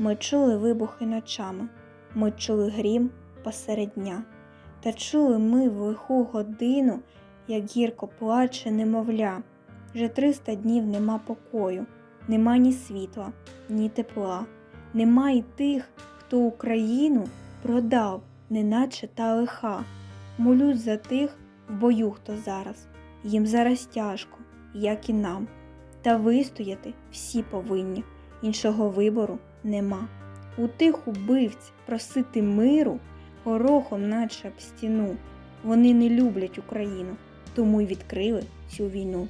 Ми чули вибухи ночами, ми чули грім посеред дня. Та чули ми в лиху годину, як гірко плаче немовля. Вже триста днів нема покою, нема ні світла, ні тепла, нема й тих, хто Україну продав, неначе та лиха. Молюсь за тих в бою, хто зараз. Їм зараз тяжко, як і нам. Та вистояти всі повинні, іншого вибору нема. У тих убивць просити миру горохом, наче об стіну. Вони не люблять Україну, тому й відкрили цю війну.